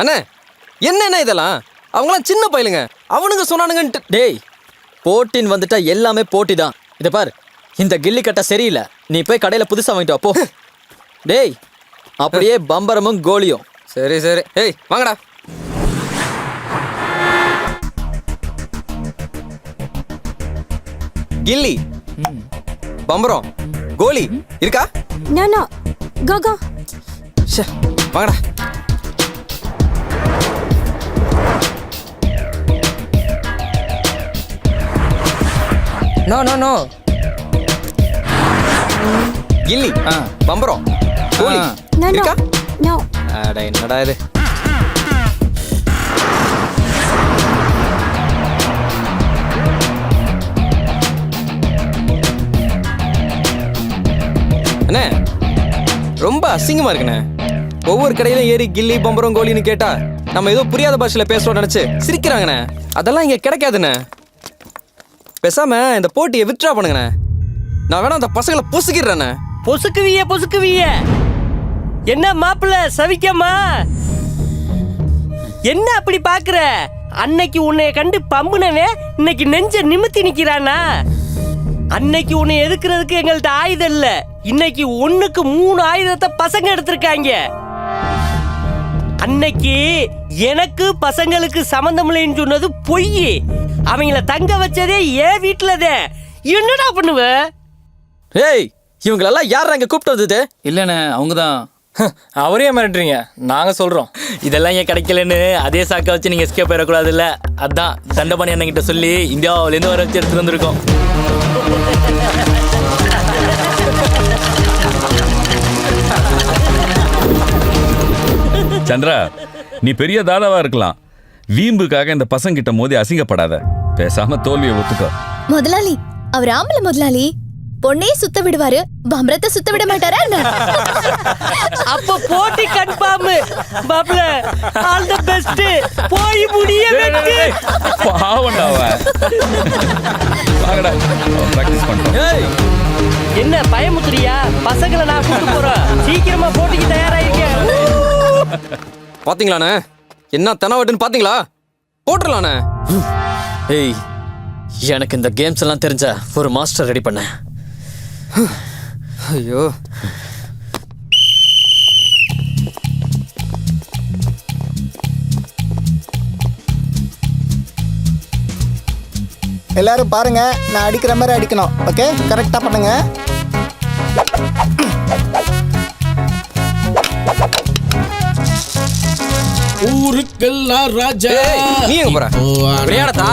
அண்ணே என்னண்ணே இதெல்லாம்? அவங்களாம் சின்ன பையலுங்க. அவனுங்க சொன்னானுங்கன்ட்டு டேய் போட்டின்னு வந்துட்டா எல்லாமே போட்டி தான். இதை பார் இந்த கில்லி கட்டை சரியில்லை. நீ போய் கடையில் புதுசாக வாங்கிட்டு வா போ. டேய் அப்படியே பம்பரமும் கோலியும். சரி சரி. ஏய் வாங்கடா. கில்லி. பம்பரம். கோலி. இருக்கா. Go, go. ஷே வாங்கடா. நோ நோ நோ கில்லி. பம்பரம். கோலி. இருக்கா. அட என்னடா இது? அண்ணே ரொம்ப அசிங்கமா இருக்குண்ணே. ஒவ்வொரு கடையிலும் ஏறி கில்லி பம்பரம் கோலின்னு கேட்டா நம்ம ஏதோ புரியாத பாஷையில பேசுறோம் நினைச்சு சிரிக்கிறாங்கண்ணே. அதெல்லாம் இங்க கிடைக்காதுண்ணே. பேசாம இந்த போட்டியை வித்ட்ரா பண்ணுங்கண்ணே. நான் வேணா அந்த பசங்களை பொசுக்கிடுறேண்ணே. பொசுக்குவிய பொசுக்குவிய. என்ன மாப்பிள்ள சவிக்கம்மா? என்ன அப்படி பாக்குற? அன்னைக்கு உன்னைய கண்டு பம்புனவே இன்னைக்கு நெஞ்ச நிமித்தி நிக்கிறானா? அன்னைக்கு உன்னை எதுக்குறதுக்கு எங்கள்ட்ட ஆயுதம் இல்ல. இன்னைக்கு ஒண்ணுக்கு மூணு ஆயுதத்தை பசங்க எடுத்திருக்காங்க. அன்னைக்கு எனக்கு பசங்களுக்கு சம்மந்தம் இல்லைன்னு சொன்னது பொய் அவங்கள தங்க வச்சதே ஏன் வீட்டுலதே என்னடா பண்ணுவ? ஏய் இவங்களெல்லாம் யார் இங்கே கூப்பிட்டு வந்தது? இல்லைண்ணே அவங்க தான் அவரே மிரட்டுறீங்க. நாங்கள் சொல்கிறோம் இதெல்லாம் ஏன் கிடைக்கலன்னு அதே சாக்கை வச்சு நீங்கள் எஸ்கேப் ஆயிடக்கூடாதுல்ல அதான் தண்டபாணி அண்ணன்கிட்ட சொல்லி இந்தியாவிலேருந்து வர வச்சு எடுத்துட்டு வந்திருக்கோம். சந்திரா நீ பெரிய தாதாவா இருக்கலாம். வீம்புக்காக இந்த பசங்கிட்ட மோதி அசிங்கப்படாத. பேசாம தோல்வியை ஒத்துக்கோ. முதலாளி அவர் ஆம்பளை முதலாளி. பொண்ணையே சுத்த விடுவாரு பம்பரத்தை சுத்த விட மாட்டாரா என்ன? அப்ப போட்டி கன்ஃபார்ம் பாப்ல ஆல் தி பெஸ்ட் போய் முடிய வெட்டு பாவண்டா அவன். வாங்கடா ப்ராக்டிஸ் பண்ணிட்டோம் ஏய் என்ன பயமுத்துறியா? பசங்களை நான் கூட்டு போறேன் சீக்கிரமா போட்டிக்கு தயாராயிருக்க பாத்தீங்களாண்ணே? என்ன தெனாவட்டுன்னு பாத்தீங்களா? போட்டுடலாண்ணே. ஏய் எனக்கு இந்த கேம்ஸ் எல்லாம் தெரிஞ்ச ஒரு மாஸ்டர் ரெடி பண்ண. ஐயோ. எல்லாரும் பாருங்க நான் அடிக்கிற மாதிரி அடிக்கணும். ஓகே கரெக்டா பண்ணுங்க. ஊருக்கெல்லாம் ராஜா. நீ எங்க போற? விளையாடத்தா?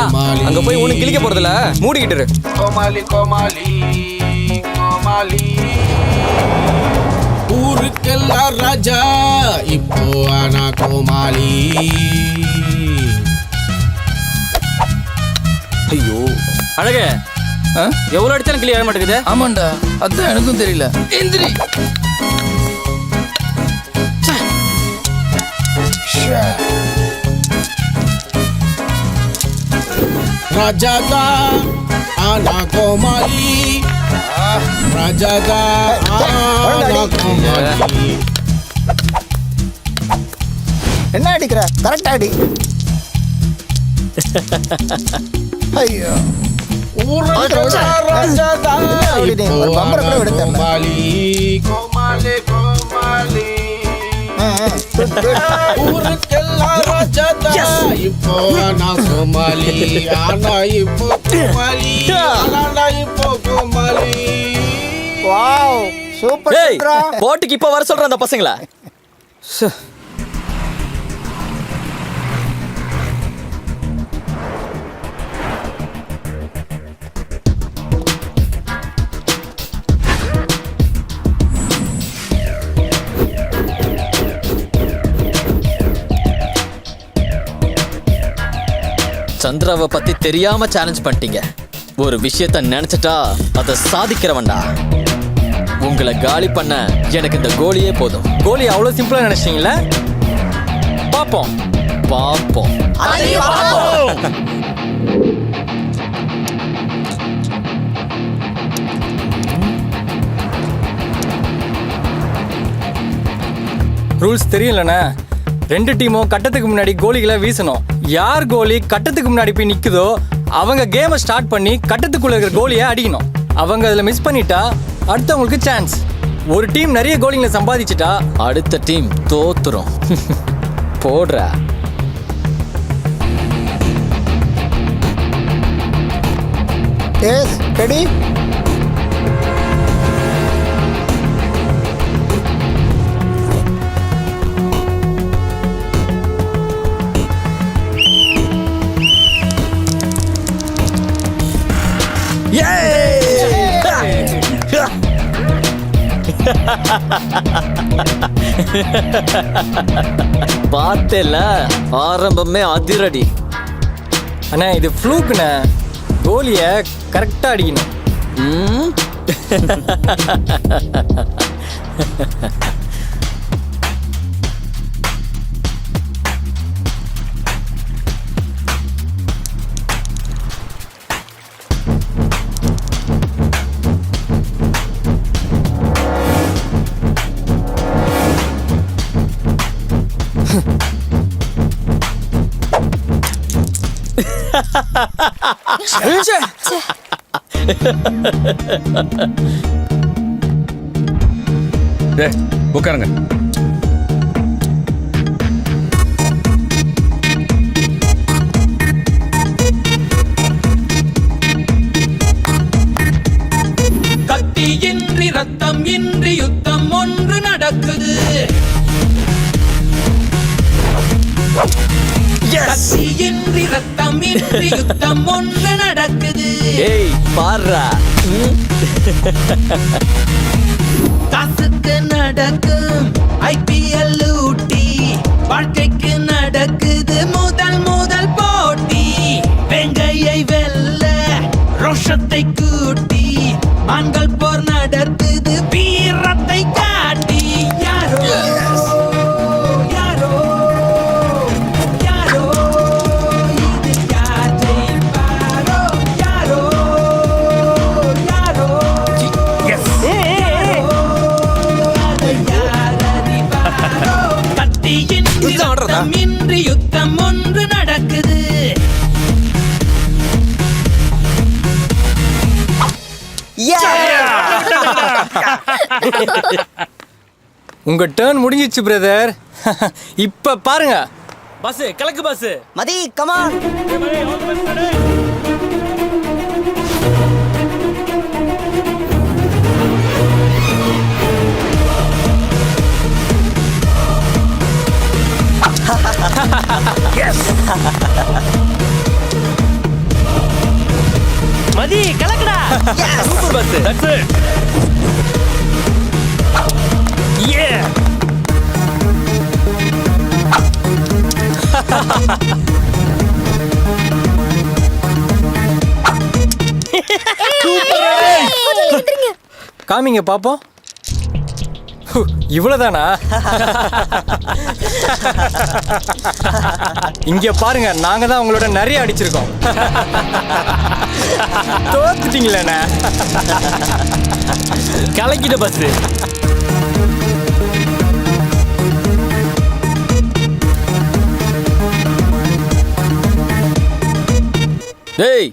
அங்க போய் ஒண்ணு கிழிக்க போறதில்ல. மூடிக்கிட்டு இரு. கோமாளி கோமாளி கோமாளி. ஊருக்கெல்லாம் ராஜா. இப்போ ஆனா கோமாளி. ஐயோ. அழக எவ்வளோ அடிச்சாலும் கிளியாக மாட்டேங்குது? ஆமாண்டா. அதான் எனக்கும் தெரியல. எந்திரி ராஜாதா ஆனா கோமாளி ராஜாதா ஆனா கோமாளி என்ன அடிக்கிற கரெக்டா அடி ஐயோ தெரியல. கோமாளி கோமாளி கோமாளி ஊருக்கெல்லாம் ராஜாதா இப்போ நான் கோமாளி ஆனா இப்போ கோமாளி ஆனா இப்போ கோமாளி வாவ் சூப்பர் ஏய் சூப்பரா போட்டிக்கு இப்போ வர சொல்ற அந்த பசங்கள? சந்திராவை பத்தி தெரியாம சேலஞ்ச் பண்ணிட்டீங்க. ஒரு விஷயத்த நினைச்சிட்டா அதை சாதிக்கிறவன்டா. உங்களை காலி பண்ண எனக்கு இந்த கோலியே போதும். கோலி அவ்வளோ சிம்பிளாக நினைச்சிங்களா? பாப்போம் பாப்போம் ரூல்ஸ் தெரியலண்ணே ரெண்டு டீமும் கட்டத்துக்கு முன்னாடி கோலிகளை வீசணும். யார் கோலி கட்டத்துக்கு முன்னாடி போய் நிற்குதோ அவங்க கேமை ஸ்டார்ட் பண்ணி கட்டத்துக்குள்ள இருக்கிற கோலியை அடிக்கணும். அவங்க அதில் மிஸ் பண்ணிட்டா அடுத்தவங்களுக்கு சான்ஸ் ஒரு டீம் நிறைய கோலிங்களை சம்பாதிச்சிட்டா அடுத்த டீம் தோத்துரும். போடுற. எஸ் ரெடி பார்த்தேல ஆரம்பமே அதிரடி. அண்ணா இது ஃப்ளூக்குண்ணே கோலியை கரெக்டாக அடிக்கணும். டேய் உட்காருங்க கத்தி இன்றி ரத்தம் இன்றி யுத்தம் ஒன்று நடக்குது. கத்தி இன்றி ரத்தம் இன்றி யுத்தம் ஒன்று நடக்குது. ஏய் பாடுறா. காசுக்கு நடக்கும் ஐபிஎல் ஊட்டி. வாழ்க்கைக்கு நடக்குது முதல் முதல் போட்டி. வெங்கையை வெல்ல ரோஷத்தை கூட்டி. உங்க டேர்ன் முடிஞ்சிச்சு பிரதர் இப்போ பாருங்க. பஸ் கிழக்கு பஸ் மதி கமான் மதி கலக்கடா சூப்பர் பஸ் தட்ஸ் இட் ஏ காமிங்க பாப்போம் இவ்வளவுதானா? இங்க பாருங்க நாங்க தான் உங்களோட நிறைய அடிச்சிருக்கோம். தோத்துட்டீங்களேண்ணே. கலக்கிட்ட பஸ் டேய்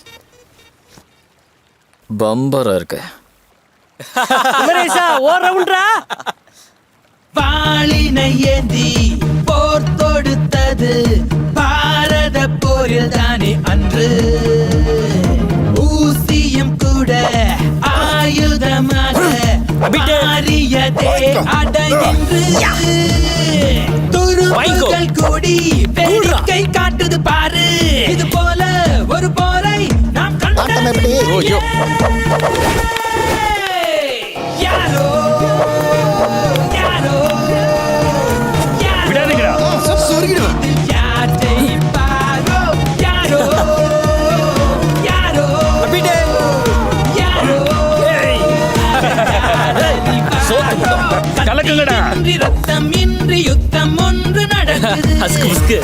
பம்பரா இருக்க. ஓ ரவுண்ட்ரா வாளினை ஏந்தி போர் தொடுத்தது. பாரத போரில் தானே அன்று. ஊசியம் கூட ஆயுதமாக மாறியதே அடையின்று துருப்புகள் கூடி வேடிக்கை காட்டுது பாரு. இது போல ஒரு போரை நாம் ஆட்டம் இன்றி ரத்தம் இன்றி யுத்தம் ஒன்று நடக்குது. அஸ்கு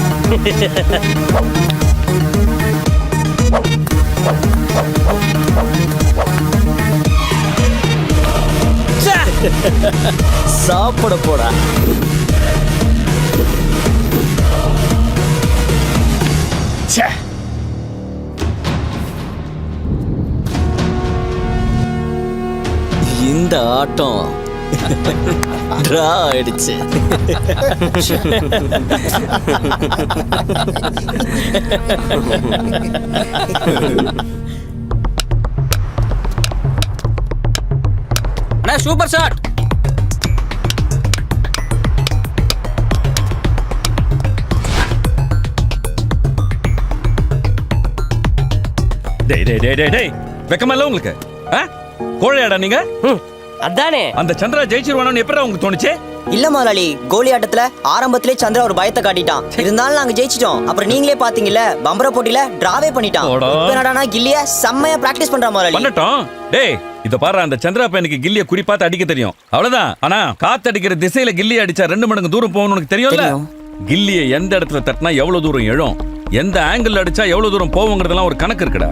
சாப்பிட போடா இந்த ஆட்டம் டிரா ஆயிடுச்சு சூப்பர் ஷாட் டேய் டேய் டேய் டேய் டேய் வெக்கமா இல்ல உங்களுக்கு ஆ? கோழையாடா நீங்க அதானே? அந்த சந்திரா ஜெயிச்சிருவானு எப்படா உங்களுக்கு தோணுச்சு? இல்ல முதலாளி கோலி ஆட்டத்துல ஆரம்பத்திலே சந்திரா ஒரு பயத்தை காட்டிட்டான். இருந்தாலும் நாங்க ஜெயிச்சிட்டோம். அப்புறம் நீங்களே பாத்தீங்கல்ல பம்பர போட்டியில டிராவே பண்ணிட்டான். என்னடானா கில்லிய செம்மையா பிராக்டிஸ் பண்றா முதலாளி. பண்ணட்டும். டேய் இத பாரு அந்த சந்திரா பையனுக்கு கில்லிய குறி பார்த்து அடிக்க தெரியும். அவ்வளவுதான். ஆனா காத்தடிக்கிற திசையில கில்லி அடிச்சா ரெண்டு மடங்கு தூரம் போகணும் உனக்கு தெரியும்ல? தெரியும். கில்லிய எந்த இடத்துல தட்டினா எவ்வளவு தூரம் எழும்? எந்த ஆங்கிள் அடிச்சா எவ்வளவு தூரம் போகுங்கிறதெல்லாம் ஒரு கணக்கு இருக்குடா.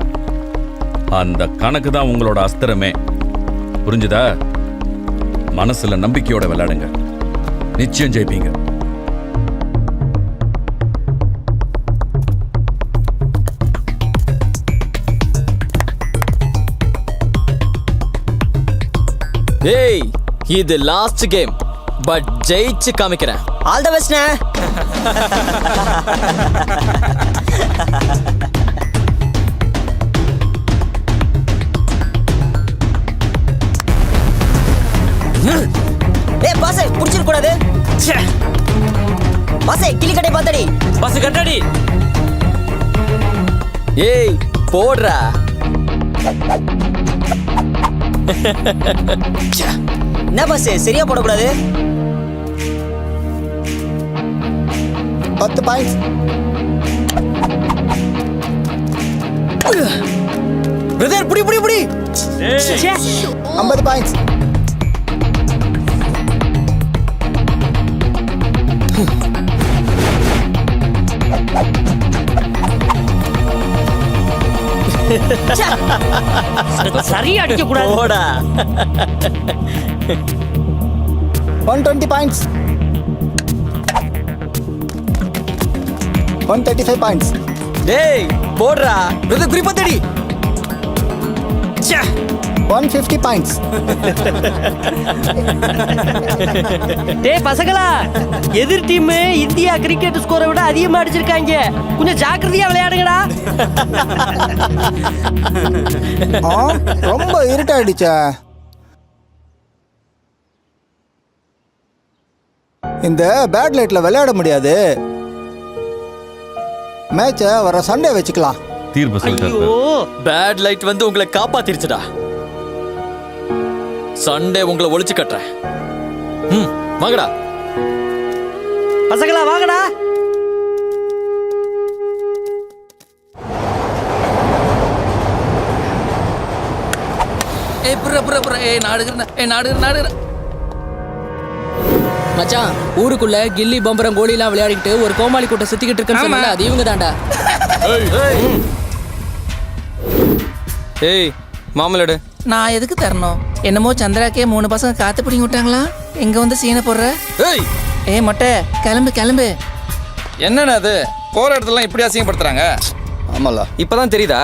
அந்த கணக்கு தான் உங்களோட அஸ்திரமே. புரிஞ்சுதா? மனசுல நம்பிக்கையோட விளையாடுங்க. நிச்சயம் ஜெயிப்பீங்க. ஏய் இது லாஸ்ட் கேம் பட் ஜெயிச்சு காமிக்கிறேன். ஆல் த பெஸ்ட்ண்ணே டேய் பாசே புடிச்சிர கூடாது. பாசே கிளி கடை பாத்தடி பஸ் கட்டடி. ஏய் போடுறா. என்ன பாசே சரியா போடக்கூடாது? பத்து பாயிண்ட்ஸ் பிரதர் புடி புடி புடி. ஐம்பது பாயிண்ட்ஸ் சரியா அடிக்க கூடாது. போடா. One twenty points one thirty five points டேய் போடுறா. பிரதர் குறி பார்த்தடி ஒன் ஃபிஃப்டி பாயிண்ட்ஸ் டேய் பசங்களா எதிர் டீம் இந்தியா கிரிக்கெட் ஸ்கோரை விட அதிகமா அடிச்சிருக்காங்க. கொஞ்சம் ஜாக்கிரதையா விளையாடுங்கடா. ரொம்ப இருட்டாயிடுச்சா. இந்த பேட் லைட்ல விளையாட முடியாது. மேட்சை வர சண்டே வச்சுக்கலாம். தீர்ப்பு சொல்லிட்டாரு ஐயோ. பேட் லைட் வந்து உங்களை காப்பாத்திருச்சுடா. சண்டே உங்களை ஒளிச்சு கட்டுறேன். ம் வாங்கடா. பசங்களா வாங்கடா. ஏய் புற புற புற ஏய் நாடுகிறேன் ஏய் நாடுகிறேன் நாடுகிறேன். மச்சான் ஊருக்குள்ள கில்லி பம்பரம் கோலிலாம் விளையாடிட்டு ஒரு கோமாளி கூட்டம் சுத்திக்கிட்டு இருக்குன்னு சொன்னால அது இவங்க தான்டா ஏய். மாமலடு நான் எதுக்கு தரணும்? என்னமோ சந்திராக்கே மூணு பசங்க காத்து பிடிங்கி விட்டாங்களா? இங்க வந்து சீனை போடுற? ஏய்! ஏய் மொட்டை கிளம்பு கிளம்பு. என்னண்ணா அது? போற இடத்துல இப்படி அசிங்கப்படுத்துறாங்க? ஆமாலா இப்பதான் தெரியுதா?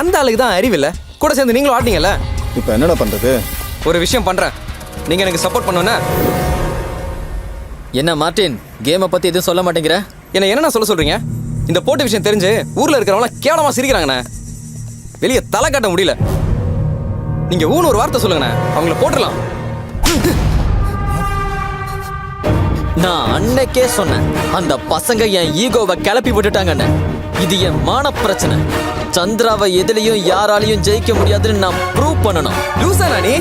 அந்த ஆளுக்கு தான் அறிவில்ல கூட சேர்ந்து நீங்களும் ஆட்டீங்கல்ல இப்போ என்னடா பண்றது? ஒரு விஷயம் பண்றேன். நீங்க எனக்கு சப்போர்ட் பண்ணுவேன்னா என்ன மார்ட்டின் கேமை பத்தி எதுவும் சொல்ல மாட்டேங்கிற? என்ன என்ன சொல்ல சொல்றீங்க? இந்த போட்டி விஷயம் தெரிஞ்சு ஊர்ல இருக்கிறவங்க கேவலமா சிரிக்கிறாங்கண்ணே. வெளியே தலை காட்ட முடியல. நீங்க ஊன்னு ஒரு வார்த்தை சொல்லுங்கண்ணே. அவங்கள போட்டுடலாம் நான் அன்னைக்கே சொன்னேன். அந்த பசங்க என் ஈகோவை கிளப்பி விட்டுட்டாங்கன்னு இது என் மான பிரச்சனை சந்திராவை எதுலயும் யாராலையும் ஜெயிக்க முடியாதுன்னு நான் ப்ரூவ் பண்ணணும். லூசானா நீ?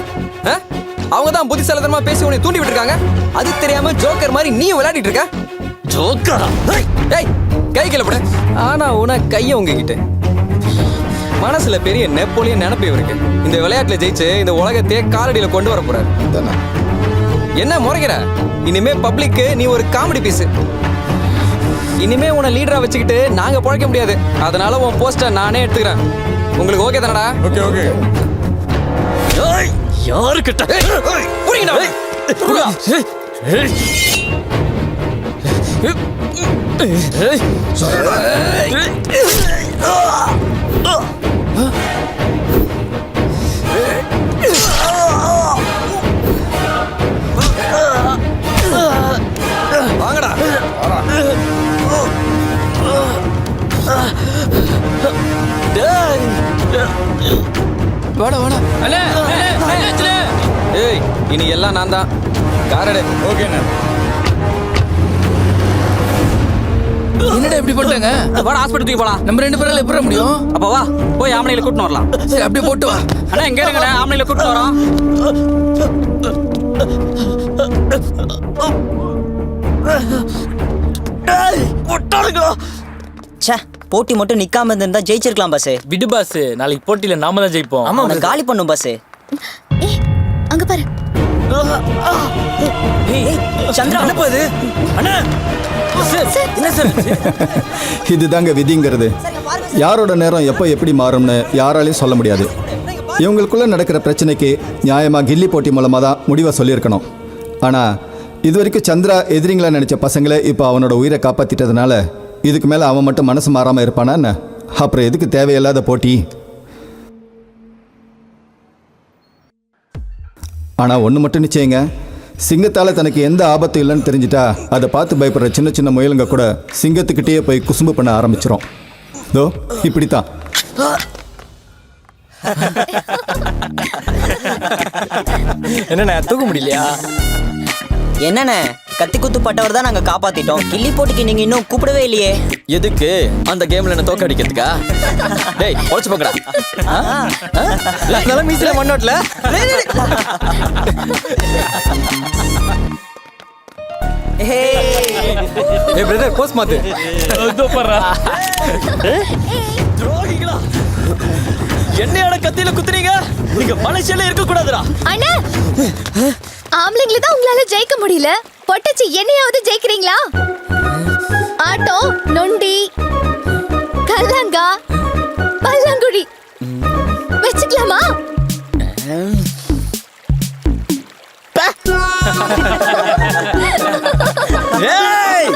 அவங்க தான் புத்திசாலித்தனமா பேசி உன்னை தூண்டி விட்டுருக்காங்க. அது தெரியாம ஜோக்கர் மாதிரி நீயும் விளையாடிட்டு இருக்க. ஜோக்கரா? ஏய் கை கிளப்பட ஆனா உன கைய உங்ககிட்ட. மனசுல பெரிய நெப்போலியன் நினைப்பு இவருக்கு இந்த விளையாட்டுல ஜெயிச்சு இந்த உலகத்தையே காலடியில கொண்டு வர போறாரு என்ன முறைக்கிற இனிமே பப்ளிக்கு நீ ஒரு காமெடி பீஸ் இனிமே உன்னை லீடரா வச்சுக்கிட்டு நாங்க பழைக்க முடியாது அதனால உன் போஸ்டர் நானே எடுத்துக்கிறேன் உங்களுக்கு ஓகே தானடா ஓகே ஓகே ஏய், யாருக்கிட்ட ஏய். வாங்கடா. வாடா வாடா? ஏய் இனி எல்லாம் நான் தான் காரடு ஓகேண்ணே என்னடா இப்படி போட்டாங்க? வாடா ஹாஸ்பிட்டல் தூக்கி போலாம். நம்ம ரெண்டு பேரால எப்படி முடியும்? அப்ப வா. போய் ஆம்பளையில கூட்டின்னு வரலாம். சரி அப்படியே போட்டு வா. அண்ணா எங்க இருங்கண்ணே. ஆம்பளையில கூட்டின்னு வரோம். ச்சே போட்டி மட்டும் நிக்காம இருந்திருந்தா ஜெயிச்சிருக்கலாம் பஸ் விடு பாஸ் நாளைக்கு போட்டியில நாம தான் ஜெயிப்போம். அவனை காலி பண்ணும் பஸ் அங்க பாரு. சந்திரா அண்ணா. இதுதாங்க விதிங்கிறது. யாரோட நேரம் எப்போ எப்படி மாறும்னு யாராலையும் சொல்ல முடியாது. இவங்களுக்குள்ளே நடக்கிற பிரச்சனைக்கு நியாயமாக கில்லி போட்டி மூலமாக தான் முடிவை சொல்லியிருக்கணும். ஆனால் இது வரைக்கும் சந்திரா எதிரிங்களா நினச்ச பசங்களே இப்போ அவனோட உயிரை காப்பாற்றிட்டதுனால இதுக்கு மேலே அவன் மட்டும் மனசு மாறாமல் இருப்பானா என்ன? அப்புறம் எதுக்கு தேவையில்லாத போட்டி? ஆனால் ஒன்று மட்டும் நிச்சயங்க. சிங்கத்தால் தனக்கு எந்த ஆபத்தும் இல்லைன்னு தெரிஞ்சிட்டா அதை பார்த்து பயப்படுற சின்ன சின்ன முயலுங்க கூட சிங்கத்துக்கிட்டேயே போய் குசும்பு பண்ண ஆரம்பிச்சிரும். தோ இப்படித்தான். என்னண்ணே தூக்க முடியலையா? என்னண்ணே? கத்தி குத்து பட்டவர் தான் நாங்க காப்பாத்திட்டோம். கில்லி போட்டிக்கு நீங்க இன்னும் கூப்பிடவே இல்லையே. எதுக்கு? அந்த கேம்ல என்ன தோக்க அடிக்கிறதுக்கா? டேய் உழைச்சு போங்கடா. அதெல்லாம் மீசில மண்ணோட்ல ஏய் பிரதர் போஸ்ட் மாத்து. இதோ பாருடா. துரோகிகளா? என்னையோட கத்தியில குத்துறீங்க நீங்க மலேசியால இருக்க கூடாதுடா அண்ணா ஆம்பளைங்களை தான் உங்களால ஜெயிக்க முடியல. பொட்டச்சி என்னையாவது ஜெயிக்கிறீங்களா? ஆட்டோ நொண்டி கல்லங்கா பல்லாங்குழி. வச்சுக்கலாமா? ஏய்!